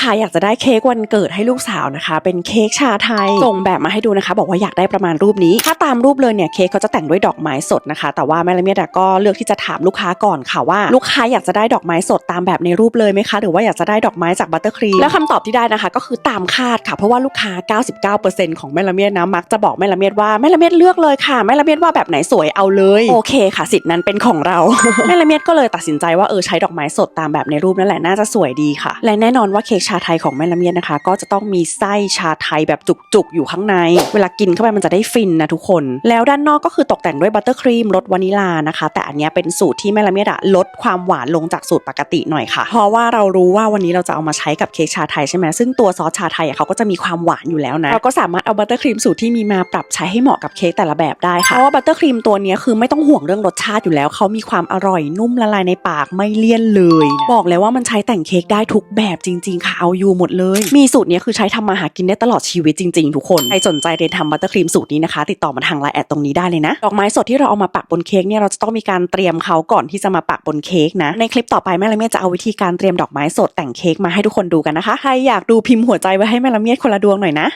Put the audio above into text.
ค้าอยากจะได้เค้กวันเกิดให้ลูกสาวนะคะ เป็นเค้กชาไทยส่งแบบมาให้ดูนะคะ บอกว่าอยากได้ประมาณรูปนี้ ถ้าตามรูปเลยเนี่ยเค้กเขาจะแต่งด้วยดอกไม้สดนะคะ แต่ว่าแม่ละเมียดก็เลือกที่จะถามลูกค้าก่อนค่ะว่า ลูกค้าอยากจะได้ดอกไม้สดตามแบบในรูปเลยไหมคะ หรือว่าอยากจะได้ดอกไม้จากบัตเตอร์ครีมแล้วคำตอบที่ได้นะคะ ก็คือตามคาดค่ะ เพราะว่าลูกค้า 99%ของแม่ละเมียดนะมักจะบอกแม่ละเมียดว่าแม่ละเมียดเลือกเลยค่ะแม่ละเมียดว่าแบบไหนสวยเอาเลยโอเคค่ะ สิทธิ์นั้นเป็นของเราแม่ละเมียดก็เลยตัดสินใจว่าเออใช้ดอกไม้สดตามแบบในรูปนั่นแหละน่าจะสวยดีค่ะ และแน่นอนว่าเค้กชาไทยของแม่ละเมียดนะคะ ก็จะต้องมีไส้ชาไทยแบบจุกๆ อยู่ข้างใน เวลากินเข้าไปมันจะได้ฟินนะทุกคน แล้วด้านนอกก็คือตกแต่งด้วยบัตเตอร์ครีมรสวานิลานะคะ แต่อันนี้เป็นสูตรที่แม่ละเมียดลดความหวานลงจากสูตรปกติหน่อยค่ะ เพราะว่าเรารู้ว่าวันนี้เราจะเอามาใช้กับเค้กชาไทยใช่ไหมซึ่งตัวซอสชาไทยเขาก็จะมีความหวานอยู่แล้วนะเราก็สามารถเอาบัตเตอร์ครีมสูตรที่มีมาปรับใช้ให้เหมาะกับเค้กแต่ละแบบได้ค่ะเพราะว่าบัตเตอร์ครีมตัวนี้คือไม่ต้องห่วงเรื่องรสชาติอยู่แล้วเขามีความอร่อยนุ่มละลายในปากไม่เลี่ยนเลย บอกเลยว่ามันใช้แต่งเค้กได้ทุกแบบจริง ๆ ค่ะเอาอยู่หมดเลย มีสูตรนี้คือใช้ทำมาหากินได้ตลอดชีวิตจริงๆ ทุกคน ใครสนใจเรียนทำบัตเตอร์ครีมสูตรนี้นะคะ ติดต่อมาทางไลน์แอดตรงนี้ได้เลยนะ ดอกไม้สดที่เราเอามาปักบนเค้กเนี่ยเราจะต้องมีการเตรียมเขาก่อนที่จะมาปักบนเค้กนะ ในคลิปต่อไปแม่ละเมียดจะเอาวิธีการเตรียมดอกไม้สดแต่งเค้กมาให้ทุกคนดูกันนะคะ ใครอยากดูพิมพ์หัวใจไว้ให้แม่ละเมียดคนละดวงหน่อยนะ